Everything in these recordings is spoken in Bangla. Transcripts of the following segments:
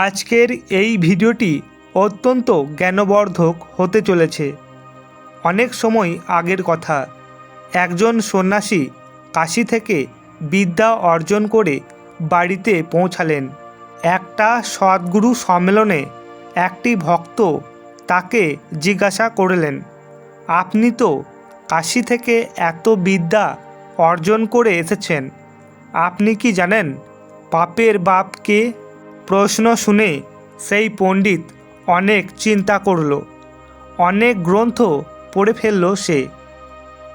আজকের এই ভিডিওটি অত্যন্ত জ্ঞানবর্ধক হতে চলেছে। অনেক সময় আগের কথা। একজন সন্ন্যাসী কাশি থেকে বিদ্যা অর্জন করে বাড়িতে পৌঁছালেন। একটা সদ্গুরু সম্মেলনে একটি ভক্ত তাকে জিজ্ঞাসা করলেন, আপনি তো কাশি থেকে এত বিদ্যা অর্জন করে এসেছেন। আপনি কি জানেন পাপের বাপ কে? প্রশ্ন শুনে সেই পণ্ডিত অনেক চিন্তা করল। অনেক গ্রন্থ পড়ে ফেলল সে।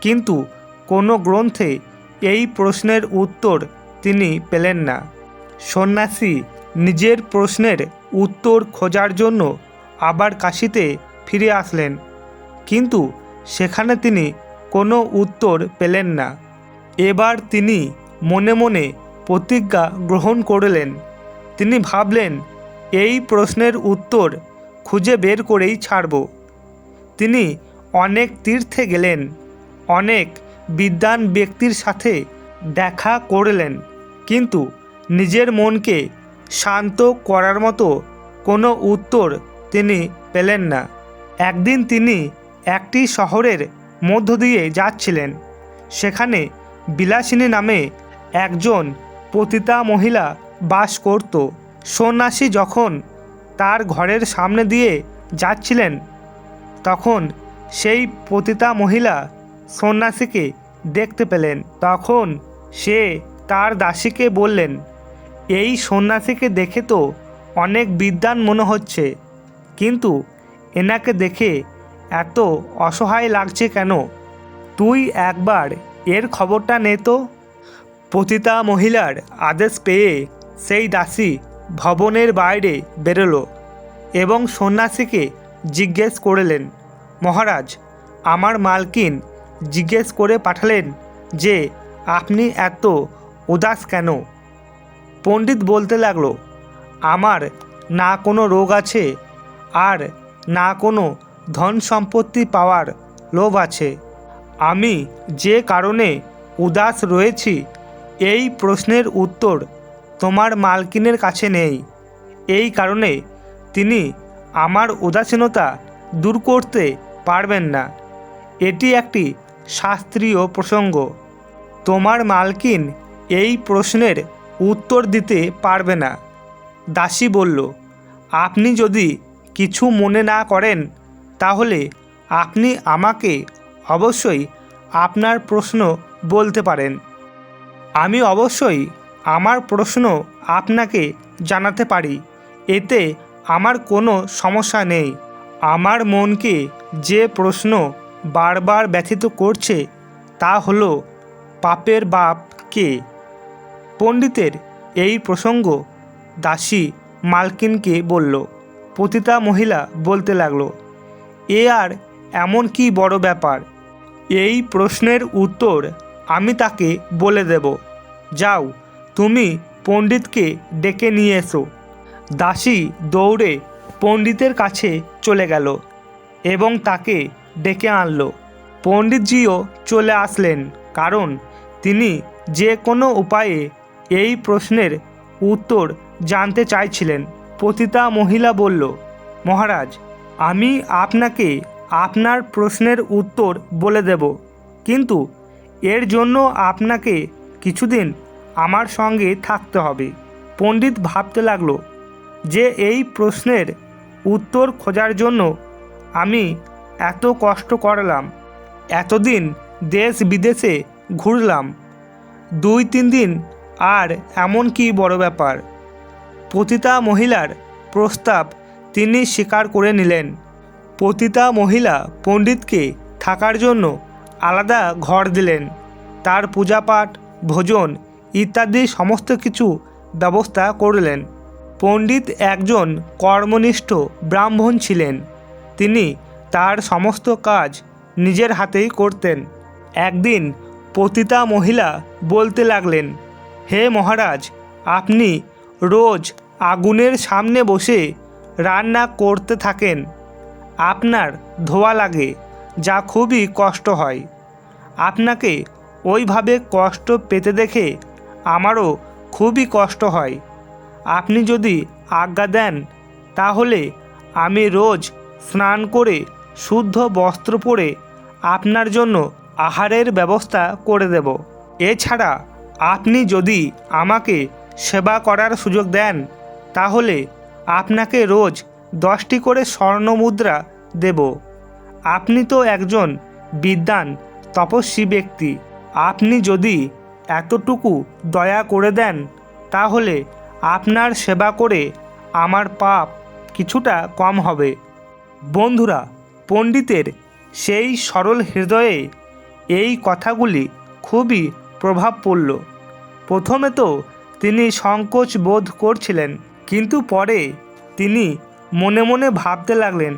কিন্তু কোনো গ্রন্থে এই প্রশ্নের উত্তর তিনি পেলেন না। সন্ন্যাসী নিজের প্রশ্নের উত্তর খোঁজার জন্য আবার কাশিতে ফিরে আসলেন। কিন্তু সেখানে তিনি কোনো উত্তর পেলেন না। এবার তিনি মনে মনে প্রতিজ্ঞা গ্রহণ করলেন। তিনি ভাবলেন, এই প্রশ্নের উত্তর খুঁজে বের করেই ছাড়ব। তিনি অনেক তীর্থে গেলেন, অনেক বিদ্বান ব্যক্তির সাথে দেখা করলেন, কিন্তু নিজের মনকে শান্ত করার মতো কোনো উত্তর তিনি পেলেন না। একদিন তিনি একটি শহরের মধ্য দিয়ে যাচ্ছিলেন, সেখানে বিলাসিনী নামে একজন পতিতা মহিলা বাস করত। সন্ন্যাসী যখন তার ঘরের সামনে দিয়ে যাচ্ছিলেন, তখন সেই পতিতা মহিলা সন্ন্যাসীকে দেখতে পেলেন। তখন সে তার দাসীকে বললেন, এই সন্ন্যাসীকে দেখে তো অনেক বিদ্বান মনে হচ্ছে, কিন্তু এনাকে দেখে এত অসহায় লাগছে কেন? তুই একবার এর খবরটা নে তো। পতিতা মহিলার আদেশ পেয়ে সেই দাসী ভবনের বাইরে বেরোলো এবং সন্ন্যাসীকে জিজ্ঞেস করলেন, মহারাজ, আমার মালকিন জিজ্ঞেস করে পাঠালেন যে আপনি এত উদাস কেন? পণ্ডিত বলতে লাগল, আমার না কোনো রোগ আছে আর না কোনো ধন সম্পত্তি পাওয়ার লোভ আছে। আমি যে কারণে উদাস রয়েছি, এই প্রশ্নের উত্তর তোমার মালকিনের কাছে নেই। এই কারণে তিনি আমার উদাসীনতা দূর করতে পারবেন না। এটি একটি শাস্ত্রীয় প্রসঙ্গ। তোমার মালকিন এই প্রশ্নের উত্তর দিতে পারবে না। দাসী বলল, আপনি যদি কিছু মনে না করেন, তাহলে আপনি আমাকে অবশ্যই আপনার প্রশ্ন বলতে পারেন। আমি অবশ্যই আমার প্রশ্ন আপনাকে জানাতে পারি। এতে আমার কোনো সমস্যা নেই। আমার মনকে যে প্রশ্ন বারবার ব্যথিত করছে তা হলো, পাপের বাপ কে? পণ্ডিতের এই প্রসঙ্গ দাসী মালকিনকে বলল, পতিতা মহিলা বলতে লাগল, এ আর এমন কি বড় ব্যাপার? এই প্রশ্নের উত্তর আমি তাকে বলে দেব। যাও তুমি পণ্ডিতকে ডেকে নিয়ে এসো। দাসী দৌড়ে পণ্ডিতের কাছে চলে গেল এবং তাকে ডেকে আনলো। পণ্ডিতজিও চলে আসলেন কারণ তিনি যে কোনো উপায়ে এই প্রশ্নের উত্তর জানতে চাইছিলেন। পতিতা মহিলা বলল, মহারাজ, আমি আপনাকে আপনার প্রশ্নের উত্তর বলে দেব, কিন্তু এর জন্য আপনাকে কিছুদিন আমার সঙ্গে থাকতে হবে। পণ্ডিত ভাবতে লাগল, যে এই প্রশ্নের উত্তর খোঁজার জন্য আমি এত কষ্ট করলাম, এতদিন দেশ বিদেশে ঘুরলাম, দুই তিন দিন আর এমন কি বড় ব্যাপার? পতিতা মহিলার প্রস্তাব তিনি স্বীকার করে নিলেন। পতিতা মহিলা পণ্ডিতকে থাকার জন্য আলাদা ঘর দিলেন। তার পূজাপাঠ, ভোজন ইত্যাদি সমস্ত কিছু ব্যবস্থা করলেন। পণ্ডিত একজন কর্মনিষ্ঠ ব্রাহ্মণ ছিলেন। তিনি তার সমস্ত কাজ নিজের হাতেই করতেন। একদিন পতিতা মহিলা বলতে লাগলেন, হে মহারাজ, আপনি রোজ আগুনের সামনে বসে রান্না করতে থাকেন। আপনার ধোয়া লাগে, যা খুবই কষ্ট হয়। আপনাকে ওইভাবে কষ্ট পেতে দেখে আমারও খুবই কষ্ট হয়। আপনি যদি আজ্ঞা দেন, তাহলে আমি রোজ স্নান করে শুদ্ধ বস্ত্র পরে আপনার জন্য আহারের ব্যবস্থা করে দেব। এছাড়া আপনি যদি আমাকে সেবা করার সুযোগ দেন, তাহলে আপনাকে রোজ দশটি করে স্বর্ণ মুদ্রা দেব। আপনি তো একজন বিদ্বান তপস্বী ব্যক্তি। আপনি যদি এতটুকু দয়া করে দেন, তাহলে আপনার সেবা করে আমার পাপ কিছুটা কম হবে। বন্ধুরা, পণ্ডিতের সেই সরল হৃদয়ে এই কথাগুলি খুবই প্রভাব পড়ল। প্রথমে তো তিনি সংকোচ বোধ করছিলেন, কিন্তু পরে তিনি মনে মনে ভাবতে লাগলেন,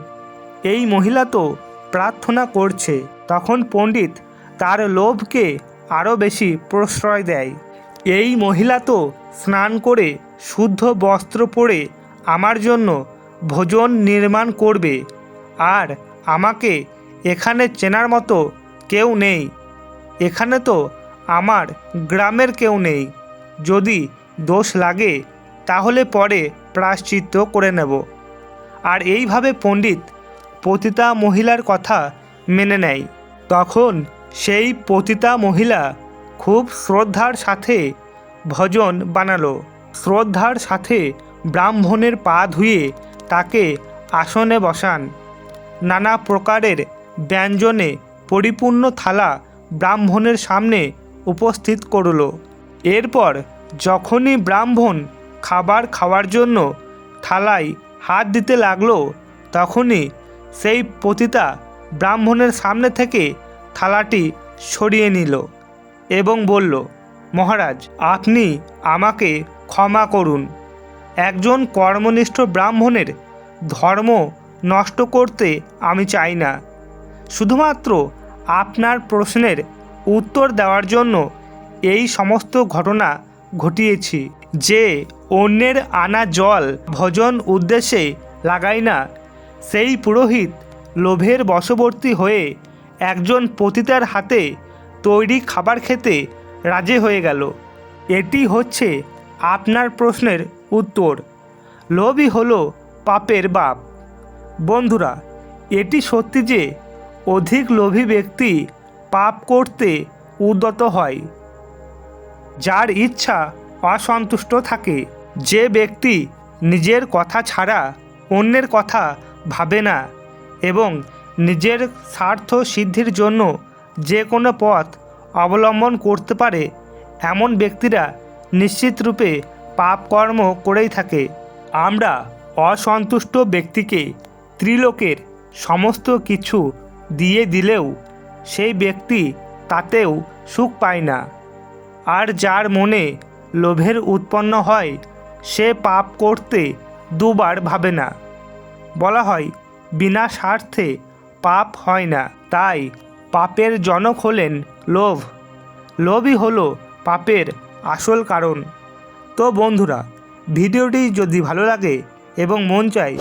এই মহিলা তো প্রার্থনা করছে। তখন পণ্ডিত তার লোভকে আরও বেশি প্রশ্রয় দেয়। এই মহিলা তো স্নান করে শুদ্ধ বস্ত্র পরে আমার জন্য ভোজন নির্মাণ করবে। আর আমাকে এখানে চেনার মতো কেউ নেই। এখানে তো আমার গ্রামের কেউ নেই। যদি দোষ লাগে, তাহলে পরে প্রায়শ্চিত্ত করে নেব। আর এইভাবে পণ্ডিত পতিতা মহিলার কথা মেনে নেয়। তখন সেই পতিতা মহিলা খুব শ্রদ্ধার সাথে ভজন বানালো। শ্রদ্ধার সাথে ব্রাহ্মণের পা ধুয়ে তাকে আসনে বসান। নানা প্রকারের ব্যঞ্জনে পরিপূর্ণ থালা ব্রাহ্মণের সামনে উপস্থিত করল। এরপর যখনই ব্রাহ্মণ খাবার খাওয়ার জন্য থালায় হাত দিতে লাগল, তখনই সেই পতিতা ব্রাহ্মণের সামনে থেকে থালাটি সরিয়ে নিল এবং বলল, মহারাজ, আপনি আমাকে ক্ষমা করুন। একজন কর্মনিষ্ঠ ব্রাহ্মণের ধর্ম নষ্ট করতে আমি চাই না। শুধুমাত্র আপনার প্রশ্নের উত্তর দেওয়ার জন্য এই সমস্ত ঘটনা ঘটিয়েছি, যে অন্যের আনা জল ভজন উদ্দেশ্যে লাগাই না, সেই পুরোহিত লোভের বশবর্তী হয়ে একজন পতিতার হাতে তৈরি খাবার খেতে রাজি হয়ে গেল। এটি হচ্ছে আপনার প্রশ্নের উত্তর। লোভই হলো পাপের বাপ। বন্ধুরা, এটি সত্যি যে অধিক লোভী ব্যক্তি পাপ করতে উদ্যত হয়, যার ইচ্ছা অসন্তুষ্ট থাকে। যে ব্যক্তি নিজের কথা ছাড়া অন্যের কথা ভাবে না এবং নিজের স্বার্থ সিদ্ধির জন্য যে কোনো পথ অবলম্বন করতে পারে, এমন ব্যক্তিরা নিশ্চিত রূপে পাপকর্ম করেই থাকে। আমরা অসন্তুষ্ট ব্যক্তিকে ত্রিলোকের সমস্ত কিছু দিয়ে দিলেও সেই ব্যক্তি তাতেও সুখ পায় না। আর যার মনে লোভের উৎপন্ন হয়, সে পাপ করতে দুবার ভাবে না। বলা হয়, বিনা স্বার্থে পাপ হয় না, তাই পাপের জনক হলেন লোভ। লোভই হলো পাপের আসল কারণ। তো বন্ধুরা, ভিডিওটি যদি ভালো লাগে এবং মন চায়,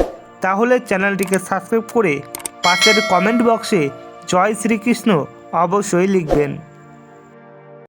তাহলে চ্যানেলটিকে সাবস্ক্রাইব করে পাশের কমেন্ট বক্সে জয় শ্রীকৃষ্ণ অবশ্যই লিখবেন।